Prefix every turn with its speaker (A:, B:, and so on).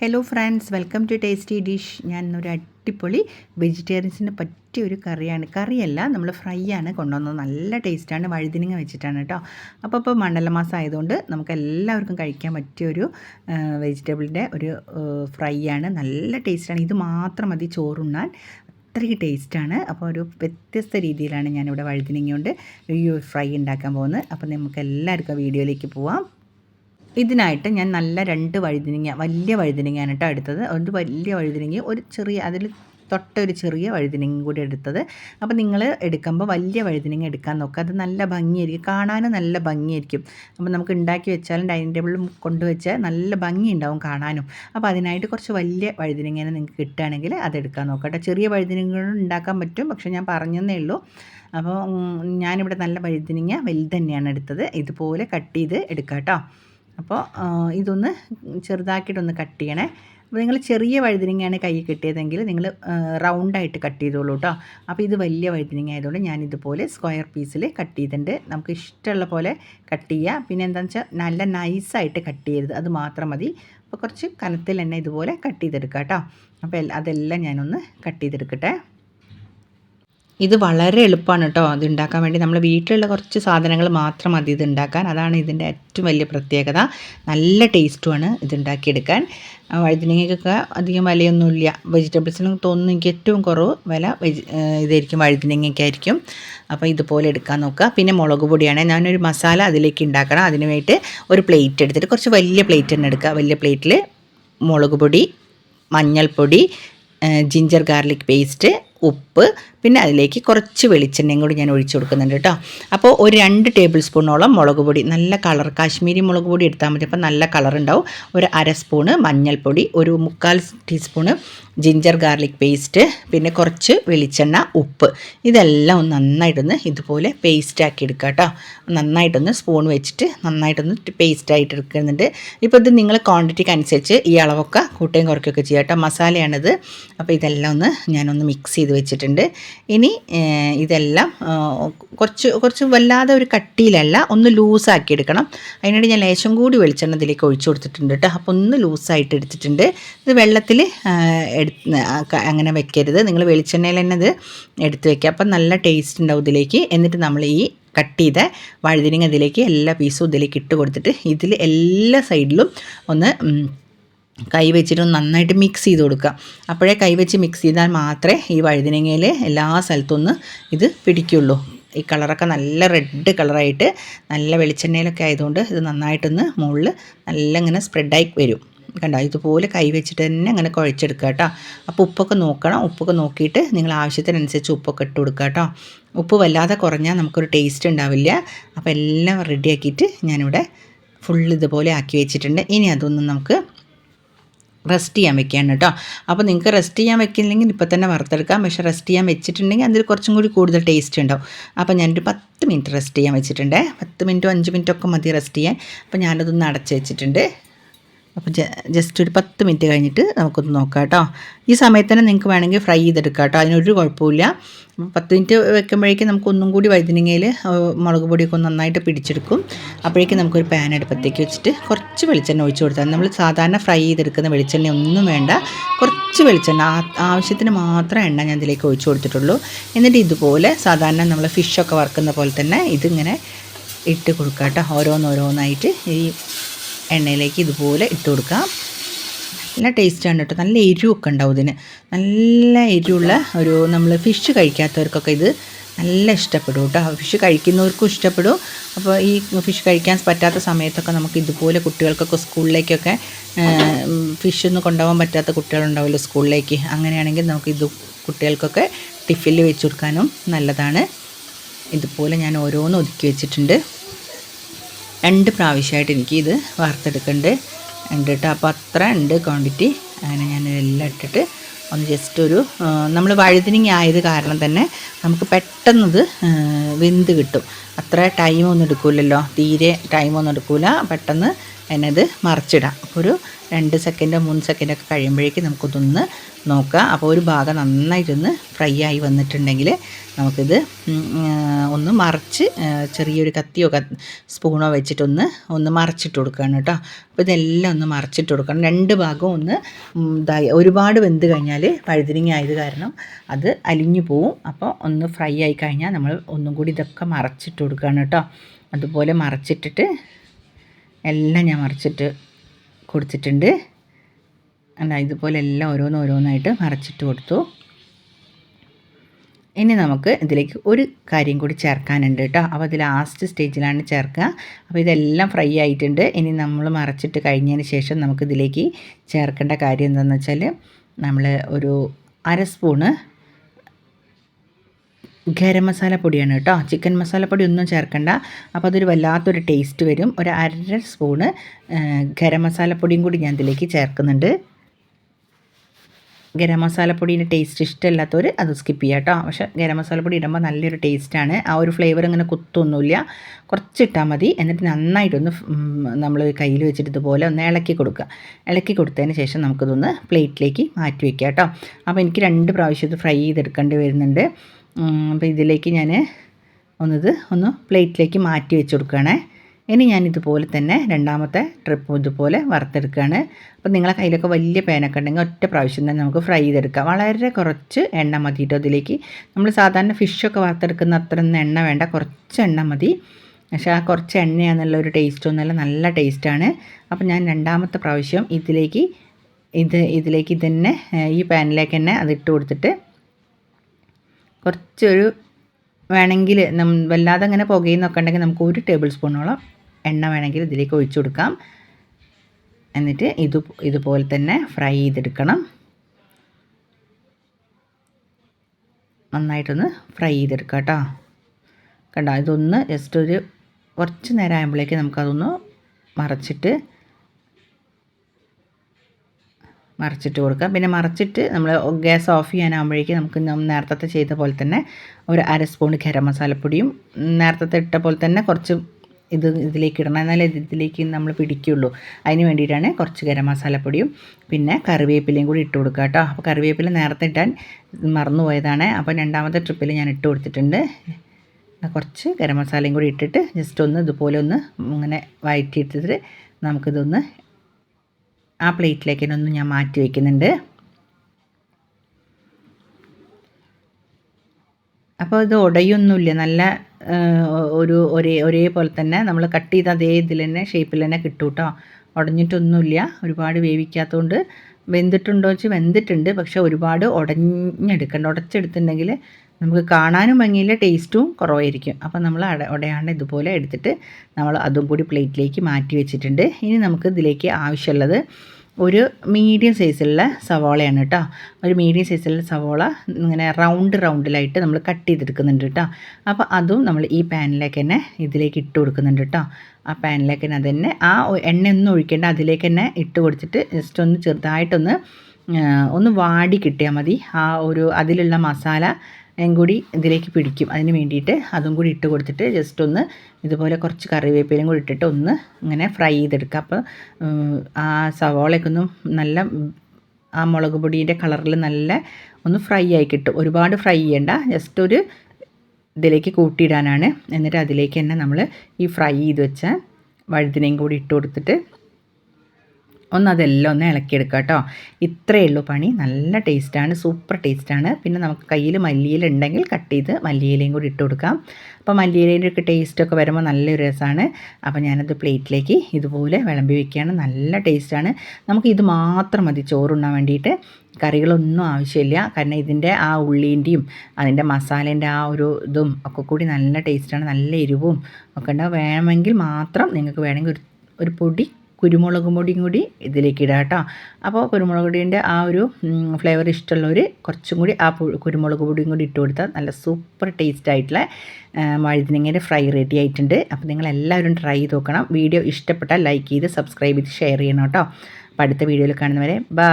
A: Hello friends welcome to tasty dish ഞാൻ ഇന്നൊരു അടിപൊളി വെജിറ്റേറിയൻസിന് പറ്റിയ ഒരു കറിയാണ്. കറിയല്ല നമ്മൾ ഫ്രൈ ആണ് കൊണ്ടുവന്നത്. നല്ല ടേസ്റ്റാണ് വഴുതിനിങ്ങ വെച്ചിട്ടാണ് കേട്ടോ അപ്പോൾ ഇപ്പോൾ മണ്ഡലമാസം ആയതുകൊണ്ട് നമുക്ക് എല്ലാവർക്കും കഴിക്കാൻ പറ്റിയൊരു വെജിറ്റബിളിന്റെ ഒരു ഫ്രൈ ആണ്. നല്ല ടേസ്റ്റാണ് ഇത് മാത്രം മതി ചോറുണ്ണാൻ. അത്രയ്ക്ക് ടേസ്റ്റാണ് അപ്പോൾ ഒരു വ്യത്യസ്ത രീതിയിലാണ് ഞാനിവിടെ വഴുതിനിങ്ങ കൊണ്ട് ഈ ഫ്രൈ ഉണ്ടാക്കാൻ പോകുന്നത്. അപ്പോൾ നമുക്ക് എല്ലാവർക്കും വീഡിയോയിലേക്ക് പോവാം. ഇതിനായിട്ട് ഞാൻ നല്ല രണ്ട് വഴുതിനിങ്ങ വലിയ വഴുതിനിങ്ങയാണ് കേട്ടോ എടുത്തത്. ഒരു വലിയ വഴുതിനിങ്ങ ഒരു ചെറിയ അതിൽ തൊട്ടൊരു ചെറിയ വഴുതിനിങ്ങ കൂടി എടുത്തത്. അപ്പോൾ നിങ്ങൾ എടുക്കുമ്പോൾ വലിയ വഴുതിനിങ്ങ എടുക്കാൻ നോക്കുക. അത് നല്ല ഭംഗിയായിരിക്കും. കാണാനും നല്ല ഭംഗിയായിരിക്കും. അപ്പോൾ നമുക്ക് ഉണ്ടാക്കി വെച്ചാലും ഡൈനിങ് ടേബിളിൽ കൊണ്ടുവച്ചാൽ നല്ല ഭംഗി ഉണ്ടാവും കാണാനും. അപ്പോൾ അതിനായിട്ട് കുറച്ച് വലിയ വഴുതിനിങ്ങനെ നിങ്ങൾക്ക് കിട്ടുകയാണെങ്കിൽ അത് എടുക്കാൻ നോക്കട്ടെ ചെറിയ വഴുതിനിങ്ങ ഉണ്ടാക്കാൻ പറ്റും. പക്ഷേ ഞാൻ പറഞ്ഞതേ ഉള്ളൂ. അപ്പോൾ ഞാനിവിടെ നല്ല വഴുതിനിങ്ങ വലുത് തന്നെയാണ് എടുത്തത്. ഇതുപോലെ കട്ട് ചെയ്ത് എടുക്കാം കേട്ടോ അപ്പോൾ ഇതൊന്ന് ചെറുതാക്കിയിട്ടൊന്ന് കട്ട് ചെയ്യണേ. അപ്പോൾ നിങ്ങൾ ചെറിയ വഴുതിനങ്ങയാണ് കൈ കിട്ടിയതെങ്കിൽ നിങ്ങൾ റൗണ്ടായിട്ട് കട്ട് ചെയ്തോളൂ കേട്ടോ അപ്പോൾ ഇത് വലിയ വഴുതിനങ്ങ ആയതുകൊണ്ട് ഞാൻ ഇതുപോലെ സ്ക്വയർ പീസിൽ കട്ട് ചെയ്തിട്ടുണ്ട്. നമുക്ക് ഇഷ്ടമുള്ള പോലെ കട്ട് ചെയ്യുക പിന്നെ എന്താണെന്ന് വെച്ചാൽ നല്ല നൈസായിട്ട് കട്ട് ചെയ്യരുത്. അത് മാത്രം മതി. അപ്പോൾ കുറച്ച് കനത്തിൽ തന്നെ ഇതുപോലെ കട്ട് ചെയ്തെടുക്കാം കേട്ടോ അപ്പോൾ അതെല്ലാം ഞാനൊന്ന് കട്ട് ചെയ്തെടുക്കട്ടെ. ഇത് വളരെ എളുപ്പമാണ് കേട്ടോ. അത് ഉണ്ടാക്കാൻ വേണ്ടി നമ്മൾ വീട്ടിലുള്ള കുറച്ച് സാധനങ്ങൾ മാത്രം മതി ഇത് ഉണ്ടാക്കാൻ. അതാണ് ഇതിന്റെ ഏറ്റവും വലിയ പ്രത്യേകത. നല്ല ടേസ്റ്റുമാണ് ഇത് ഉണ്ടാക്കിയെടുക്കാൻ. വഴുതിനങ്ങയ്ക്കൊക്കെ അധികം വിലയൊന്നുമില്ല. വെജിറ്റബിൾസിന് തോന്നുന്നു എനിക്ക് ഏറ്റവും കുറവ് വില വെജി ഇതായിരിക്കും വഴുതിനങ്ങയ്ക്കായിരിക്കും. അപ്പോൾ ഇതുപോലെ എടുക്കാൻ നോക്കുക. പിന്നെ മുളക് പൊടിയാണ്. ഞാനൊരു മസാല അതിലേക്ക് ഉണ്ടാക്കണം. അതിന് വേണ്ടി ഒരു പ്ലേറ്റ് എടുത്തിട്ട് കുറച്ച് വലിയ പ്ലേറ്റ് തന്നെ എടുക്കുക. വലിയ പ്ലേറ്റിൽ മുളക് പൊടി മഞ്ഞൾപ്പൊടി ജിഞ്ചർ ഗാർലിക് പേസ്റ്റ് ഉപ്പ് പിന്നെ അതിലേക്ക് കുറച്ച് വെളിച്ചെണ്ണയും കൂടി ഞാൻ ഒഴിച്ചു കൊടുക്കുന്നുണ്ട് കേട്ടോ. അപ്പോൾ ഒരു രണ്ട് ടേബിൾ സ്പൂണോളം മുളക് പൊടി. നല്ല കളർ കാശ്മീരി മുളക് പൊടി എടുത്താൽ മതി. അപ്പോൾ നല്ല കളർ ഉണ്ടാവും. ഒരു അര സ്പൂണ് മഞ്ഞൾപ്പൊടി ഒരു മുക്കാൽ ടീസ്പൂണ് ജിഞ്ചർ ഗാർലിക് പേസ്റ്റ് പിന്നെ കുറച്ച് വെളിച്ചെണ്ണ ഉപ്പ്. ഇതെല്ലാം ഒന്ന് നന്നായിട്ടൊന്ന് ഇതുപോലെ പേസ്റ്റാക്കി എടുക്കുക കേട്ടോ. നന്നായിട്ടൊന്ന് സ്പൂൺ വെച്ചിട്ട് നന്നായിട്ടൊന്ന് പേസ്റ്റ് ആയിട്ട് എടുക്കുന്നുണ്ട്. ഇപ്പോൾ ഇത് നിങ്ങൾ ക്വാണ്ടിറ്റിക്ക് അനുസരിച്ച് ഈ അളവൊക്കെ കൂട്ടുകയും കുറയ്ക്കുകയൊക്കെ ചെയ്യാം കേട്ടോ. മസാലയാണിത്. അപ്പോൾ ഇതെല്ലാം ഒന്ന് ഞാനൊന്ന് മിക്സ് ചെയ്ത് വെച്ചിട്ടുണ്ട്. ഇനി ഇതെല്ലാം കുറച്ച് കുറച്ച് വല്ലാതെ ഒരു കട്ടിയിലല്ല ഒന്ന് ലൂസാക്കി എടുക്കണം. അതിനിടെ ഞാൻ ലേശം കൂടി വെളിച്ചെണ്ണ ഇതിലേക്ക് ഒഴിച്ചു കൊടുത്തിട്ടുണ്ട് കേട്ടോ. അപ്പോൾ ഒന്ന് ലൂസായിട്ട് എടുത്തിട്ടുണ്ട്. ഇത് വെള്ളത്തിൽ അങ്ങനെ വെക്കരുത്. നിങ്ങൾ വെളിച്ചെണ്ണയിൽ തന്നെ ഇത് എടുത്ത് വെക്കുക. അപ്പം നല്ല ടേസ്റ്റ് ഉണ്ടാവും ഇതിലേക്ക്. എന്നിട്ട് നമ്മൾ ഈ കട്ട് ചെയ്ത വഴുതിനിങ്ങ ഇതിലേക്ക് എല്ലാ പീസും ഇതിലേക്ക് ഇട്ട് കൊടുത്തിട്ട് ഇതിൽ എല്ലാ സൈഡിലും ഒന്ന് കൈ വെച്ചിട്ട് നന്നായിട്ട് മിക്സ് ചെയ്ത് കൊടുക്കുക. അപ്പോഴേ കൈ വെച്ച് മിക്സ് ചെയ്താൽ മാത്രമേ ഈ വഴുതിനങ്ങയിൽ എല്ലാ സ്ഥലത്തുനിന്ന് ഇത് പിടിക്കുള്ളൂ. ഈ കളറൊക്കെ നല്ല റെഡ് കളറായിട്ട് നല്ല വെളിച്ചെണ്ണയിലൊക്കെ ആയതുകൊണ്ട് ഇത് നന്നായിട്ടൊന്ന് മുകളിൽ നല്ല ഇങ്ങനെ സ്പ്രെഡായി വരും. കണ്ടോ? ഇതുപോലെ കൈ വെച്ചിട്ട് തന്നെ അങ്ങനെ കുഴച്ചെടുക്കുക കേട്ടോ. അപ്പോൾ ഉപ്പൊക്കെ നോക്കണം. ഉപ്പൊക്കെ നോക്കിയിട്ട് നിങ്ങൾ ആവശ്യത്തിനനുസരിച്ച് ഉപ്പൊക്കെ ഇട്ട് കൊടുക്കുക കേട്ടോ. ഉപ്പ് വല്ലാതെ കുറഞ്ഞാൽ നമുക്കൊരു ടേസ്റ്റ് ഉണ്ടാവില്ല. അപ്പോൾ എല്ലാം റെഡിയാക്കിയിട്ട് ഞാനിവിടെ ഫുൾ ഇതുപോലെ ആക്കി വെച്ചിട്ടുണ്ട്. ഇനി അതൊന്നും നമുക്ക് റെസ്റ്റ് ചെയ്യാൻ വെക്കുകയാണ് കേട്ടോ. അപ്പോൾ നിങ്ങൾക്ക് റെസ്റ്റ് ചെയ്യാൻ വെക്കില്ലെങ്കിൽ ഇപ്പോൾ തന്നെ വറുത്തെടുക്കാം. പക്ഷേ റെസ്റ്റ് ചെയ്യാൻ വെച്ചിട്ടുണ്ടെങ്കിൽ അതിൽ കുറച്ചും കൂടി കൂടുതൽ ടേസ്റ്റ് ഉണ്ടാവും. അപ്പോൾ ഞാനൊരു പത്ത് മിനിറ്റ് റെസ്റ്റ് ചെയ്യാൻ വെച്ചിട്ടുണ്ട്. പത്ത് മിനിറ്റോ അഞ്ച് മിനിറ്റോ ഒക്കെ മതി റെസ്റ്റ് ചെയ്യാൻ. അപ്പോൾ ഞാനതൊന്ന് അടച്ച് വെച്ചിട്ടുണ്ട്. അപ്പോൾ ജസ്റ്റ് ഒരു പത്ത് മിനിറ്റ് കഴിഞ്ഞിട്ട് നമുക്കൊന്ന് നോക്കാം കേട്ടോ. ഈ സമയത്ത് തന്നെ നിങ്ങൾക്ക് വേണമെങ്കിൽ ഫ്രൈ ചെയ്തെടുക്കാം കേട്ടോ. അതിനൊരു കുഴപ്പമില്ല പത്ത് മിനിറ്റ് വെക്കുമ്പോഴേക്കും നമുക്ക് ഒന്നും കൂടി വഴുതനങ്ങയിൽ മുളക് പൊടിയൊക്കെ നന്നായിട്ട് പിടിച്ചെടുക്കും. അപ്പോഴേക്കും നമുക്കൊരു പാൻ അടുപ്പത്തേക്ക് വെച്ചിട്ട് കുറച്ച് വെളിച്ചെണ്ണ ഒഴിച്ച് കൊടുത്താൽ നമ്മൾ സാധാരണ ഫ്രൈ ചെയ്തെടുക്കുന്ന വെളിച്ചെണ്ണ ഒന്നും വേണ്ട. കുറച്ച് വെളിച്ചെണ്ണ ആവശ്യത്തിന് മാത്രം എണ്ണ ഞാൻ ഇതിലേക്ക് ഒഴിച്ചു കൊടുത്തിട്ടുള്ളൂ. എന്നിട്ട് ഇതുപോലെ സാധാരണ നമ്മൾ ഫിഷൊക്കെ വറുക്കുന്ന പോലെ തന്നെ ഇതിങ്ങനെ ഇട്ട് കൊടുക്കാം കേട്ടോ. ഓരോന്നോരോന്നായിട്ട് ഈ എണ്ണയിലേക്ക് ഇതുപോലെ ഇട്ട് കൊടുക്കാം. നല്ല ടേസ്റ്റാണ് കേട്ടോ. നല്ല എരിവൊക്കെ ഉണ്ടാവും ഇതിന്. നല്ല എരിവുള്ള ഒരു നമ്മൾ ഫിഷ് കഴിക്കാത്തവർക്കൊക്കെ ഇത് നല്ല ഇഷ്ടപ്പെടും കേട്ടോ. ഫിഷ് കഴിക്കുന്നവർക്കും ഇഷ്ടപ്പെടും. അപ്പോൾ ഈ ഫിഷ് കഴിക്കാൻ പറ്റാത്ത സമയത്തൊക്കെ നമുക്ക് ഇതുപോലെ കുട്ടികൾക്കൊക്കെ സ്കൂളിലേക്കൊക്കെ ഫിഷ് ഒന്നും കൊണ്ടുപോകാൻ പറ്റാത്ത കുട്ടികളുണ്ടാവുമല്ലോ സ്കൂളിലേക്ക്. അങ്ങനെയാണെങ്കിൽ നമുക്ക് ഇത് കുട്ടികൾക്കൊക്കെ ടിഫിനിൽ വെച്ച് കൊടുക്കാനും നല്ലതാണ്. ഇതുപോലെ ഞാൻ ഓരോന്ന് ഒതുക്കി വെച്ചിട്ടുണ്ട്. രണ്ട് പ്രാവശ്യമായിട്ട് എനിക്ക് ഇത് ഉണ്ട് കേട്ടോ അപ്പോൾ അത്ര ഉണ്ട് ക്വാണ്ടിറ്റി അങ്ങനെ ഞാൻ എല്ലാം ഇട്ടിട്ട് ഒന്ന് ജസ്റ്റ് ഒരു നമ്മൾ വഴുതിനിങ്ങ ആയത് കാരണം തന്നെ നമുക്ക് പെട്ടെന്നത് വെന്ത് കിട്ടും. അത്ര ടൈമൊന്നും എടുക്കില്ലല്ലോ തീരെ ടൈമൊന്നും എടുക്കില്ല പെട്ടെന്ന് എന്നത് മറിച്ചിടാം. അപ്പോൾ ഒരു രണ്ട് സെക്കൻഡോ മൂന്ന് സെക്കൻഡൊക്കെ കഴിയുമ്പോഴേക്കും നമുക്കിതൊന്ന് നോക്കാം. അപ്പോൾ ഒരു ഭാഗം നന്നായിട്ടൊന്ന് ഫ്രൈ ആയി വന്നിട്ടുണ്ടെങ്കിൽ നമുക്കിത് ഒന്ന് മറിച്ച് ചെറിയൊരു കത്തിയോ സ്പൂണോ വെച്ചിട്ടൊന്ന് ഒന്ന് മറിച്ചിട്ട് കൊടുക്കുകയാണ് കേട്ടോ. അപ്പോൾ ഇതെല്ലാം ഒന്ന് മറിച്ചിട്ട് കൊടുക്കണം. രണ്ട് ഭാഗവും ഒന്ന് ഇതായി ഒരുപാട് വെന്ത് കഴിഞ്ഞാൽ പഴുതിരിങ്ങ ആയത് കാരണം അത് അലിഞ്ഞു പോവും. അപ്പോൾ ഒന്ന് ഫ്രൈ ആയി കഴിഞ്ഞാൽ നമ്മൾ ഒന്നും കൂടി ഇതൊക്കെ മറച്ചിട്ട് കൊടുക്കുകയാണ് കേട്ടോ. അതുപോലെ മറച്ചിട്ടിട്ട് എല്ലാം ഞാൻ മറിച്ചിട്ട് കൊടുത്തിട്ടുണ്ട്. അല്ല ഇതുപോലെ എല്ലാം ഓരോന്ന് ഓരോന്നായിട്ട് മറച്ചിട്ട് കൊടുത്തു. ഇനി നമുക്ക് ഇതിലേക്ക് ഒരു കാര്യം കൂടി ചേർക്കാനുണ്ട് കേട്ടോ. അപ്പോൾ ഇത് ലാസ്റ്റ് സ്റ്റേജിലാണ് ചേർക്കുക. അപ്പോൾ ഇതെല്ലാം ഫ്രൈ ആയിട്ടുണ്ട്. ഇനി നമ്മൾ മറച്ചിട്ട് കഴിഞ്ഞതിന് ശേഷം നമുക്ക് ഇതിലേക്ക് ചേർക്കേണ്ട കാര്യം എന്താണെന്ന് വെച്ചാൽ നമ്മൾ ഒരു അര സ്പൂണ് ഗരം മസാല പൊടിയാണ് കേട്ടോ. ചിക്കൻ മസാലപ്പൊടി ഒന്നും ചേർക്കണ്ട. അപ്പോൾ അതൊരു വല്ലാത്തൊരു ടേസ്റ്റ് വരും. ഒരു അര സ്പൂണ് ഗരം മസാലപ്പൊടിയും കൂടി ഞാൻ ഇതിലേക്ക് ചേർക്കുന്നുണ്ട്. ഗരം മസാലപ്പൊടീന്റെ ടേസ്റ്റ് ഇഷ്ടമില്ലാത്തവർ അത് സ്കിപ്പ് ചെയ്യാം കേട്ടോ. പക്ഷെ ഗരം മസാലപ്പൊടി ഇടുമ്പോൾ നല്ലൊരു ടേസ്റ്റാണ് ആ ഒരു ഫ്ലേവർ ഇങ്ങനെ കുത്തൊന്നുമില്ല. കുറച്ചിട്ടാൽ മതി. എന്നിട്ട് നന്നായിട്ടൊന്ന് നമ്മൾ കയ്യിൽ വെച്ചിട്ട് ഇതുപോലെ ഒന്ന് ഇളക്കി കൊടുക്കുക. ഇളക്കി കൊടുത്തതിന് ശേഷം നമുക്കിതൊന്ന് പ്ലേറ്റിലേക്ക് മാറ്റി വയ്ക്കാം കേട്ടോ. അപ്പോൾ എനിക്ക് രണ്ട് പ്രാവശ്യം ഇത് ഫ്രൈ ചെയ്തെടുക്കേണ്ടി വരുന്നുണ്ട്. അപ്പോൾ ഇതിലേക്ക് ഞാൻ ഒന്നത് ഒന്ന് പ്ലേറ്റിലേക്ക് മാറ്റി വെച്ച് കൊടുക്കുകയാണേ ഇനി ഞാൻ ഇതുപോലെ തന്നെ രണ്ടാമത്തെ ട്രിപ്പ് ഇതുപോലെ വറുത്തെടുക്കുകയാണ്. അപ്പോൾ നിങ്ങളെ കയ്യിലൊക്കെ വലിയ പേനൊക്കെ ഉണ്ടെങ്കിൽ ഒറ്റ പ്രാവശ്യം തന്നെ നമുക്ക് ഫ്രൈ ചെയ്തെടുക്കാം. വളരെ കുറച്ച് എണ്ണ മതിയിട്ടോ അതിലേക്ക് നമ്മൾ സാധാരണ ഫിഷൊക്കെ വറുത്തെടുക്കുന്ന അത്ര എണ്ണ വേണ്ട കുറച്ച് എണ്ണ മതി. പക്ഷേ ആ കുറച്ച് എണ്ണയാണെന്നുള്ള ഒരു ടേസ്റ്റൊന്നുമല്ല നല്ല ടേസ്റ്റാണ് അപ്പോൾ ഞാൻ രണ്ടാമത്തെ പ്രാവശ്യം ഇതിലേക്ക് ഇത് ഇതിലേക്ക് തന്നെ ഈ പാനിലേക്ക് തന്നെ അത് ഇട്ട് കൊടുത്തിട്ട് കുറച്ചൊരു വേണമെങ്കിൽ നം വല്ലാതെ അങ്ങനെ പുകയെന്നൊക്കെ ഉണ്ടെങ്കിൽ നമുക്ക് ഒരു ടേബിൾ സ്പൂണോളം എണ്ണ വേണമെങ്കിൽ ഇതിലേക്ക് ഒഴിച്ചു കൊടുക്കാം. എന്നിട്ട് ഇത് ഇതുപോലെ തന്നെ ഫ്രൈ ചെയ്തെടുക്കണം. നന്നായിട്ടൊന്ന് ഫ്രൈ ചെയ്തെടുക്കാം കേട്ടോ. കണ്ടോ? ഇതൊന്ന് ജസ്റ്റ് ഒരു കുറച്ച് നേരം ആകുമ്പോഴേക്ക് നമുക്കതൊന്ന് മറച്ചിട്ട് മറച്ചിട്ട് കൊടുക്കാം. പിന്നെ മറച്ചിട്ട് നമ്മൾ ഗ്യാസ് ഓഫ് ചെയ്യാനാകുമ്പോഴേക്കും നമുക്ക് നേരത്തെ ചെയ്ത പോലെ തന്നെ ഒരു അര സ്പൂൺ ഗരം മസാലപ്പൊടിയും നേരത്തെ ഇട്ട പോലെ തന്നെ കുറച്ച് ഇത് ഇതിലേക്ക് ഇടണം. എന്നാലേ ഇതിലേക്ക് നമ്മൾ പിടിക്കുള്ളൂ. അതിന് വേണ്ടിയിട്ടാണ് കുറച്ച് ഗരം മസാലപ്പൊടിയും പിന്നെ കറിവേപ്പിലയും കൂടി ഇട്ട് കൊടുക്കുക കേട്ടോ. അപ്പോൾ കറിവേപ്പില നേരത്തെ ഇട്ടാൻ മറന്നു പോയതാണ്. അപ്പോൾ രണ്ടാമത്തെ ട്രിപ്പിൽ ഞാൻ ഇട്ട് കൊടുത്തിട്ടുണ്ട്. കുറച്ച് ഗരം മസാലയും കൂടി ഇട്ടിട്ട് ജസ്റ്റ് ഒന്ന് ഇതുപോലെ ഒന്ന് ഇങ്ങനെ വഴറ്റിയിട്ടിട്ട് നമുക്കിതൊന്ന് ആ പ്ലേറ്റിലേക്ക് ഒന്ന് ഞാൻ മാറ്റി വയ്ക്കുന്നുണ്ട് അപ്പോൾ ഇത് ഉടയൊന്നുമില്ല. നല്ല ഒരു ഒരേ ഒരേപോലെ തന്നെ നമ്മൾ കട്ട് ചെയ്ത അതേ ഇതിൽ തന്നെ ഷേപ്പിൽ തന്നെ കിട്ടും കേട്ടോ. ഉടഞ്ഞിട്ടൊന്നുമില്ല. ഒരുപാട് വേവിക്കാത്തതുകൊണ്ട് വെന്തിട്ടുണ്ടോ വെച്ച് വെന്തിട്ടുണ്ട്. പക്ഷേ ഒരുപാട് ഉടഞ്ഞെടുക്കണ്ട. ഉടച്ചെടുത്തിട്ടുണ്ടെങ്കിൽ നമുക്ക് കാണാനും ഭംഗിയില്ല ടേസ്റ്റും കുറവായിരിക്കും. അപ്പോൾ നമ്മൾ അട ഉടയാണ്ട് ഇതുപോലെ എടുത്തിട്ട് നമ്മൾ അതും കൂടി പ്ലേറ്റിലേക്ക് മാറ്റി വെച്ചിട്ടുണ്ട്. ഇനി നമുക്ക് ഇതിലേക്ക് ആവശ്യമുള്ളത് ഒരു മീഡിയം സൈസിലുള്ള സവാളയാണ് കേട്ടോ. ഒരു മീഡിയം സൈസിലുള്ള സവാള ഇങ്ങനെ റൗണ്ട് റൗണ്ടിലായിട്ട് നമ്മൾ കട്ട് ചെയ്തെടുക്കുന്നുണ്ട് കേട്ടോ. അപ്പോൾ അതും നമ്മൾ ഈ പാനിലേക്ക് തന്നെ ഇതിലേക്ക് ഇട്ട് കൊടുക്കുന്നുണ്ട് കേട്ടോ. ആ പാനിലേക്ക് തന്നെ അത് തന്നെ ആ എണ്ണയൊന്നും ഒഴിക്കേണ്ട അതിലേക്ക് തന്നെ ഇട്ട് കൊടുത്തിട്ട് ജസ്റ്റ് ഒന്ന് ചെറുതായിട്ടൊന്ന് ഒന്ന് വാടി കിട്ടിയാൽ മതി. ആ ഒരു അതിലുള്ള മസാല കൂടി ഇതിലേക്ക് പിടിക്കും. അതിന് വേണ്ടിയിട്ട് അതും കൂടി ഇട്ട് കൊടുത്തിട്ട് ജസ്റ്റ് ഒന്ന് ഇതുപോലെ കുറച്ച് കറിവേപ്പിലയും കൂടി ഇട്ടിട്ട് ഒന്ന് ഇങ്ങനെ ഫ്രൈ ചെയ്തെടുക്കുക അപ്പോൾ ആ സവോളയൊക്കെ ഒന്ന് നല്ല ആ മുളക് പൊടിന്റെ കളറിൽ നല്ല ഒന്ന് ഫ്രൈ ആയി കിട്ടും. ഒരുപാട് ഫ്രൈ ചെയ്യണ്ട. ജസ്റ്റ് ഒരു ഇതിലേക്ക് കൂട്ടിയിടാനാണ്. എന്നിട്ട് അതിലേക്ക് തന്നെ നമ്മൾ ഈ ഫ്രൈ ചെയ്ത് വെച്ച വഴുതിനയും കൂടി ഇട്ട് കൊടുത്തിട്ട് ഒന്ന് അതെല്ലാം ഒന്ന് ഇളക്കിയെടുക്കുക കേട്ടോ. ഇത്രയേ ഉള്ളൂ പണി. നല്ല ടേസ്റ്റാണ് സൂപ്പർ ടേസ്റ്റാണ്. പിന്നെ നമുക്ക് കയ്യിൽ മല്ലിയില ഉണ്ടെങ്കിൽ കട്ട് ചെയ്ത് മല്ലിയിലയും കൂടി ഇട്ട് കൊടുക്കാം. അപ്പോൾ മല്ലിയിലയുടെ ഒക്കെ ടേസ്റ്റൊക്കെ വരുമ്പോൾ നല്ലൊരു രസമാണ്. അപ്പോൾ ഞാനത് പ്ലേറ്റിലേക്ക് ഇതുപോലെ വിളമ്പി വയ്ക്കുകയാണ് നല്ല ടേസ്റ്റാണ്. നമുക്ക് ഇത് മാത്രം മതി ചോറുണ്ണാൻ വേണ്ടിയിട്ട്. കറികളൊന്നും ആവശ്യമില്ല. കാരണം ഇതിന്റെ ആ ഉള്ളീന്റെയും അതിന്റെ മസാലേന്റെ ആ ഒരു ഇതും ഒക്കെ കൂടി നല്ല ടേസ്റ്റാണ്. നല്ല എരിവും ഒക്കെ ഉണ്ടാവും. വേണമെങ്കിൽ മാത്രം നിങ്ങൾക്ക് വേണമെങ്കിൽ ഒരു ഒരു പൊടി കുരുമുളക് പൊടിയും കൂടി ഇതിലേക്ക് ഇടാം കേട്ടോ. അപ്പോൾ കുരുമുളക് പൊടിന്റെ ആ ഒരു ഫ്ലേവർ ഇഷ്ടമുള്ളവർ കുറച്ചും കൂടി ആ കുരുമുളക് പൊടിയും കൂടി ഇട്ട് കൊടുത്താൽ നല്ല സൂപ്പർ ടേസ്റ്റ് ആയിട്ടുള്ള വഴുതിനങ്ങയുടെ ഫ്രൈ റെഡി ആയിട്ടുണ്ട്. അപ്പോൾ നിങ്ങൾ എല്ലാവരും ട്രൈ ചെയ്ത് നോക്കണം. വീഡിയോ ഇഷ്ടപ്പെട്ടാൽ ലൈക്ക് ചെയ്ത് സബ്സ്ക്രൈബ് ചെയ്ത് ഷെയർ ചെയ്യണം കേട്ടോ. അപ്പോൾ അടുത്ത വീഡിയോയിൽ കാണുന്നവരെ ബൈ